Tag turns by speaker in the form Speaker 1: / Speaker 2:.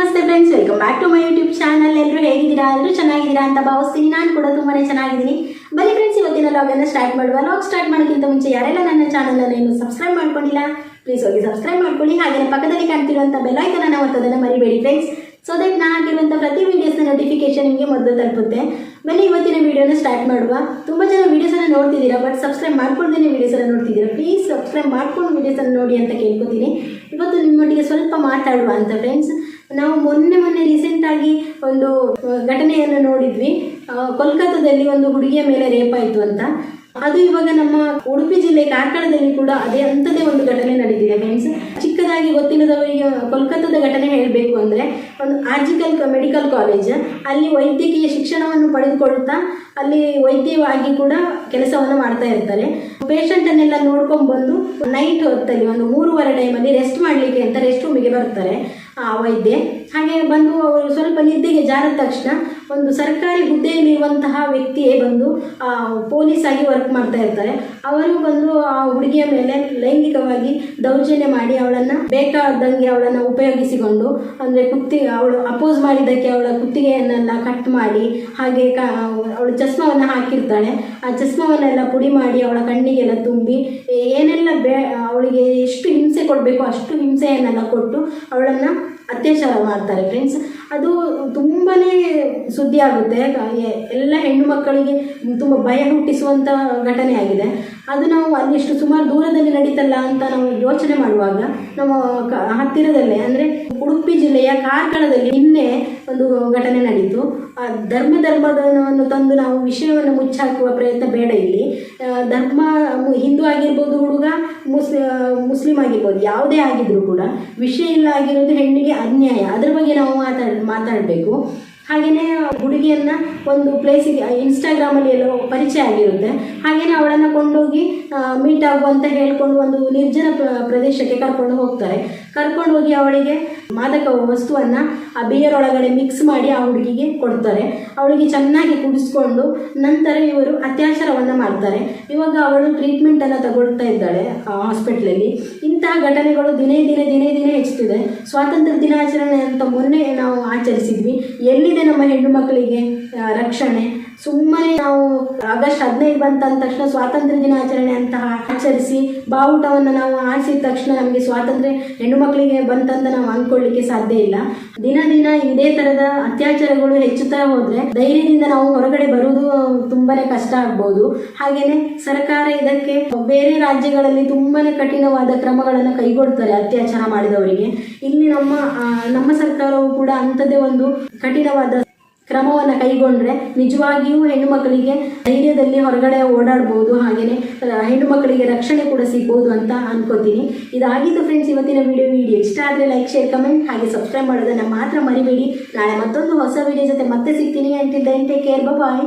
Speaker 1: ನಮಸ್ತೆ friends welcome back to my YouTube channel ಎಲ್ಲರೂ ಹೇಗಿದ್ದೀರಾ? ಎಲ್ಲರೂ ಚೆನ್ನಾಗಿದ್ದೀರಾ ಅಂತ ಭಾವಿಸ್ತೀನಿ. ನಾನು ಕೂಡ ತುಂಬಾನೇ ಚೆನ್ನಾಗಿದ್ದೀನಿ. ಬನ್ನಿ ಫ್ರೆಂಡ್ಸ್ ಇವತ್ತಿನ ಲಾಗನ್ನು ಸ್ಟಾರ್ಟ್ ಮಾಡುವ. ಲಾಗ್ ಸ್ಟಾರ್ಟ್ ಮಾಡೋಕ್ಕಿಂತ ಮುಂಚೆ ಯಾರೆಲ್ಲ ನನ್ನ ಚಾನಲನ್ನು ಇನ್ನೂ ಸಬ್ಸ್ಕ್ರೈಬ್ ಮಾಡ್ಕೊಂಡಿಲ್ಲ ಪ್ಲೀಸ್ ಹೋಗಿ ಸಬ್ಸ್ಕ್ರೈಬ್ ಮಾಡ್ಕೊಳ್ಳಿ. ಹಾಗೆ ಪಕ್ಕದಲ್ಲಿ ಕಾಣ್ತಿರುವಂಥ ಬೆಲ್ಲೈಕನ್ನ ಒತ್ತೋದನ್ನು ಮರಿಬೇಡಿ ಫ್ರೆಂಡ್ಸ್ ಸೊ ದಟ್ ನಾನು ಹಾಕಿರುವಂಥ ಪ್ರತಿ ವೀಡಿಯೋಸ್ನ ನೋಟಿಫಿಕೇಶನ್ ನಿಮಗೆ ಮೊದಲು ತಲುಪುತ್ತೆ. ಬನ್ನಿ ಇವತ್ತಿನ ವಿಡಿಯೋನ ಸ್ಟಾರ್ಟ್ ಮಾಡುವ. ತುಂಬ ಜನ ವೀಡಿಯೋಸನ್ನು ನೋಡ್ತಿದ್ದೀರಾ ಬಟ್ ಸಬ್ಸ್ಕ್ರೈಬ್ ಮಾಡ್ಕೊಳ್ದೇನೆ ವೀಡಿಯೋಸನ್ನು ನೋಡ್ತಿದ್ದೀರಾ? ಪ್ಲೀಸ್ ಸಬ್ಸ್ಕ್ರೈಬ್ ಮಾಡ್ಕೊಂಡು ವೀಡಿಯೋಸನ್ನು ನೋಡಿ ಅಂತ ಕೇಳ್ಕೊತೀನಿ. ಇವತ್ತು ನಿಮ್ಮೊಟ್ಟಿಗೆ ಸ್ವಲ್ಪ ಮಾತಾಡುವ ಅಂತ ಫ್ರೆಂಡ್ಸ್ ನಾವು ಮೊನ್ನೆ ಮೊನ್ನೆ ರೀಸೆಂಟಾಗಿ ಒಂದು ಆ, ಘಟನೆಯನ್ನು ನೋಡಿದ್ವಿ. ಕೋಲ್ಕತ್ತಾದಲ್ಲಿ ಒಂದು ಹುಡುಗಿಯ ಮೇಲೆ ರೇಪ್ ಆಯಿತು ಅಂತ. ಅದು ಇವಾಗ ನಮ್ಮ ಉಡುಪಿ ಜಿಲ್ಲೆ ಕಾರ್ಕಳದಲ್ಲಿ ಕೂಡ ಅದೇ ಅಂಥದ್ದೇ ಒಂದು ಘಟನೆ ನಡೆದಿದೆ ಫ್ರೆಂಡ್ಸ್ ಚಿಕ್ಕದಾಗಿ ಗೊತ್ತಿಲ್ಲದವರಿಗೆ ಕೋಲ್ಕತ್ತಾದ ಘಟನೆ ಹೇಳಬೇಕು ಅಂದರೆ ಒಂದು ಆರ್ಜಿಕಲ್ ಮೆಡಿಕಲ್ ಕಾಲೇಜ್. ಅಲ್ಲಿ ವೈದ್ಯಕೀಯ ಶಿಕ್ಷಣವನ್ನು ಪಡೆದುಕೊಳ್ತಾ ಅಲ್ಲಿ ವೈದ್ಯವಾಗಿ ಕೂಡ ಕೆಲಸವನ್ನು ಮಾಡ್ತಾ ಇರ್ತಾರೆ. ಪೇಷಂಟನ್ನೆಲ್ಲ ನೋಡ್ಕೊಂಡು ಬಂದು ನೈಟ್ ಹೊತ್ತಲ್ಲಿ ಒಂದು ಮೂರುವರೆ ಟೈಮಲ್ಲಿ ರೆಸ್ಟ್ ಮಾಡಲಿಕ್ಕೆ ಅಂತ ರೆಸ್ಟ್ ರೂಮಿಗೆ ಬರ್ತಾರೆ. ಆ ವೈದ್ಯೆ ಹಾಗೆ ಬಂದು ಅವರು ಸ್ವಲ್ಪ ನಿದ್ದೆಗೆ ಜಾರಿದ ತಕ್ಷಣ ಒಂದು ಸರ್ಕಾರಿ ಹುದ್ದೆಯಲ್ಲಿರುವಂತಹ ವ್ಯಕ್ತಿಯೇ ಬಂದು ಪೊಲೀಸ್ ಆಗಿ ವರ್ಕ್ ಮಾಡ್ತಾ ಇರ್ತಾರೆ. ಅವರು ಬಂದು ಆ ಹುಡುಗಿಯ ಮೇಲೆ ಲೈಂಗಿಕವಾಗಿ ದೌರ್ಜನ್ಯ ಮಾಡಿ ಅವಳನ್ನು ಬೇಕಾದಂಗೆ ಅವಳನ್ನು ಉಪಯೋಗಿಸಿಕೊಂಡು, ಅಂದರೆ ಕುತ್ತಿ, ಅವಳು ಅಪೋಸ್ ಮಾಡಿದ್ದಕ್ಕೆ ಅವಳ ಕುತ್ತಿಗೆಯನ್ನೆಲ್ಲ ಕಟ್ ಮಾಡಿ, ಹಾಗೆ ಕ, ಅವಳು ಚಸ್ಮವನ್ನು ಹಾಕಿರ್ತಾಳೆ. ಆ ಚಸ್ಮವನ್ನೆಲ್ಲ ಪುಡಿ ಮಾಡಿ ಅವಳ ಕಣ್ಣಿಗೆಲ್ಲ ತುಂಬಿ ಏನೆಲ್ಲ ಬೇ, ಅವಳಿಗೆ ಎಷ್ಟು ಹಿಂಸೆ ಕೊಡಬೇಕು ಅಷ್ಟು ಹಿಂಸೆಯನ್ನೆಲ್ಲ ಕೊಟ್ಟು ಅವಳನ್ನು ಅತ್ಯಾಚಾರ ಮಾಡ್ತಾರೆ ಫ್ರೆಂಡ್ಸ್ ಅದು ತುಂಬಾ ಸುದ್ದಿ ಆಗುತ್ತೆ. ಎಲ್ಲ ಹೆಣ್ಣು ಮಕ್ಕಳಿಗೆ ತುಂಬ ಭಯ ಹುಟ್ಟಿಸುವಂಥ ಘಟನೆ ಆಗಿದೆ. ಅದು ನಾವು ಅಲ್ಲಿಷ್ಟು ಸುಮಾರು ದೂರದಲ್ಲಿ ನಡೀತಲ್ಲ ಅಂತ ನಾವು ಯೋಚನೆ ಮಾಡುವಾಗ ನಮ್ಮ ಹತ್ತಿರದಲ್ಲೇ, ಅಂದರೆ ಉಡುಪಿ ಜಿಲ್ಲೆಯ ಕಾರ್ಕಳದಲ್ಲಿ ನಿನ್ನೆ ಒಂದು ಘಟನೆ ನಡೀತು. ಧರ್ಮ ಧರ್ಮವನ್ನು ತಂದು ನಾವು ವಿಷಯವನ್ನು ಮುಚ್ಚಾಕುವ ಪ್ರಯತ್ನ ಬೇಡ ಇಲ್ಲಿ. ಧರ್ಮ, ಹಿಂದೂ ಆಗಿರ್ಬೋದು ಹುಡುಗ ಮುಸ್ಲಿ ಮುಸ್ಲಿಂ ಆಗಿರ್ಬೋದು, ಯಾವುದೇ ಆಗಿದ್ರೂ ಕೂಡ ವಿಷಯ ಇಲ್ಲ ಆಗಿರೋದು ಹೆಣ್ಣಿಗೆ ಅನ್ಯಾಯ. ಅದ್ರ ಬಗ್ಗೆ ನಾವು ಮಾತಾಡ್, ಮಾತಾಡಬೇಕು. ಹಾಗೆಯೇ ಹುಡುಗಿಯನ್ನ ಒಂದು ಪ್ಲೇಸಿಗೆ ಇನ್ಸ್ಟಾಗ್ರಾಮಲ್ಲಿ ಎಲ್ಲೋ ಪರಿಚಯ ಆಗಿರುತ್ತೆ. ಹಾಗೆಯೇ ಅವಳನ್ನು ಕೊಂಡೋಗಿ ಮೀಟ್ ಆಗು ಅಂತ ಹೇಳ್ಕೊಂಡು ಒಂದು ನಿರ್ಜನ ಪ್ರ- ಪ್ರದೇಶಕ್ಕೆ ಕರ್ಕೊಂಡು ಹೋಗ್ತಾರೆ. ಕರ್ಕೊಂಡು ಹೋಗಿ ಅವಳಿಗೆ ಮಾದಕ ವಸ್ತುವನ್ನು ಆ ಬಿಯರ್ ಒಳಗಡೆ ಮಿಕ್ಸ್ ಮಾಡಿ ಆ ಹುಡುಗಿಗೆ ಕೊಡ್ತಾರೆ. ಅವಳಿಗೆ ಚೆನ್ನಾಗಿ ಕುಡಿಸ್ಕೊಂಡು ನಂತರ ಇವರು ಅತ್ಯಾಚಾರವನ್ನು ಮಾಡ್ತಾರೆ. ಇವಾಗ ಅವಳು ಟ್ರೀಟ್ಮೆಂಟನ್ನು ತಗೊಳ್ತಾ ಇದ್ದಾಳೆ ಹಾಸ್ಪಿಟ್ಲಲ್ಲಿ ಇಂತಹ ಘಟನೆಗಳು ದಿನೇ ದಿನೇ ದಿನೇ ದಿನೇ ಹೆಚ್ಚುತ್ತಿದೆ. ಸ್ವಾತಂತ್ರ್ಯ ದಿನಾಚರಣೆ ಅಂತ ಮೊನ್ನೆ ನಾವು ಆಚರಿಸಿದ್ವಿ. ಎಲ್ಲಿದೆ ನಮ್ಮ ಹೆಣ್ಣು ಮಕ್ಕಳಿಗೆ ರಕ್ಷಣೆ. ಸುಮ್ಮನೆ ನಾವು ಆಗಸ್ಟ್ ಹದಿನೈದು ಬಂತ ಅಂದ ತಕ್ಷಣ ಸ್ವಾತಂತ್ರ್ಯ ದಿನಾಚರಣೆ ಅಂತ ಆಚರಿಸಿ, ಬಾವುಟವನ್ನು ನಾವು ಆರಿಸಿದ ತಕ್ಷಣ ನಮಗೆ ಸ್ವಾತಂತ್ರ್ಯ ಹೆಣ್ಣು ಮಕ್ಕಳಿಗೆ ಬಂತಂತ ನಾವು ಅಂದ್ಕೊಳ್ಳಿಕ್ಕೆ ಸಾಧ್ಯ ಇಲ್ಲ. ದಿನ ದಿನ ಇದೇ ತರದ ಅತ್ಯಾಚಾರಗಳು ಹೆಚ್ಚುತ್ತಾ ಹೋದ್ರೆ ಧೈರ್ಯದಿಂದ ನಾವು ಹೊರಗಡೆ ಬರುವುದು ತುಂಬಾನೇ ಕಷ್ಟ ಆಗ್ಬೋದು. ಹಾಗೇನೆ ಸರ್ಕಾರ ಇದಕ್ಕೆ ಬೇರೆ ರಾಜ್ಯಗಳಲ್ಲಿ ತುಂಬಾನೇ ಕಠಿಣವಾದ ಕ್ರಮಗಳನ್ನು ಕೈಗೊಳ್ತಾರೆ ಅತ್ಯಾಚಾರ ಮಾಡಿದವರಿಗೆ. ಇಲ್ಲಿ ನಮ್ಮ ನಮ್ಮ ಸರ್ಕಾರವು ಕೂಡ ಅಂಥದ್ದೇ ಒಂದು ಕಠಿಣವಾದ ಕ್ರಮವನ್ನು ಕೈಗೊಂಡ್ರೆ ನಿಜವಾಗಿಯೂ ಹೆಣ್ಣು ಮಕ್ಕಳಿಗೆ ಧೈರ್ಯದಲ್ಲಿ ಹೊರಗಡೆ ಓಡಾಡ್ಬೋದು ಹಾಗೆಯೇ ಹೆಣ್ಣು ಮಕ್ಕಳಿಗೆ ರಕ್ಷಣೆ ಕೂಡ ಸಿಗ್ಬೋದು ಅಂತ ಅನ್ಕೋತೀನಿ. ಇದಾಗಿತ್ತು ಫ್ರೆಂಡ್ಸ್ ಇವತ್ತಿನ ವಿಡಿಯೋ ವಿಡಿಯೋ ಇಷ್ಟ ಆದರೆ ಲೈಕ್ ಶೇರ್ ಕಮೆಂಟ್ ಹಾಗೆ ಸಬ್ಸ್ಕ್ರೈಬ್ ಮಾಡೋದನ್ನು ಮಾತ್ರ ಮರಿಬೇಡಿ. ನಾಳೆ ಮತ್ತೊಂದು ಹೊಸ ವಿಡಿಯೋ ಜೊತೆ ಮತ್ತೆ ಸಿಗ್ತೀನಿ. ಅಂಟಿದ್ದ ಟೇಕ್ ಕೇರ್ ಬಾಯ್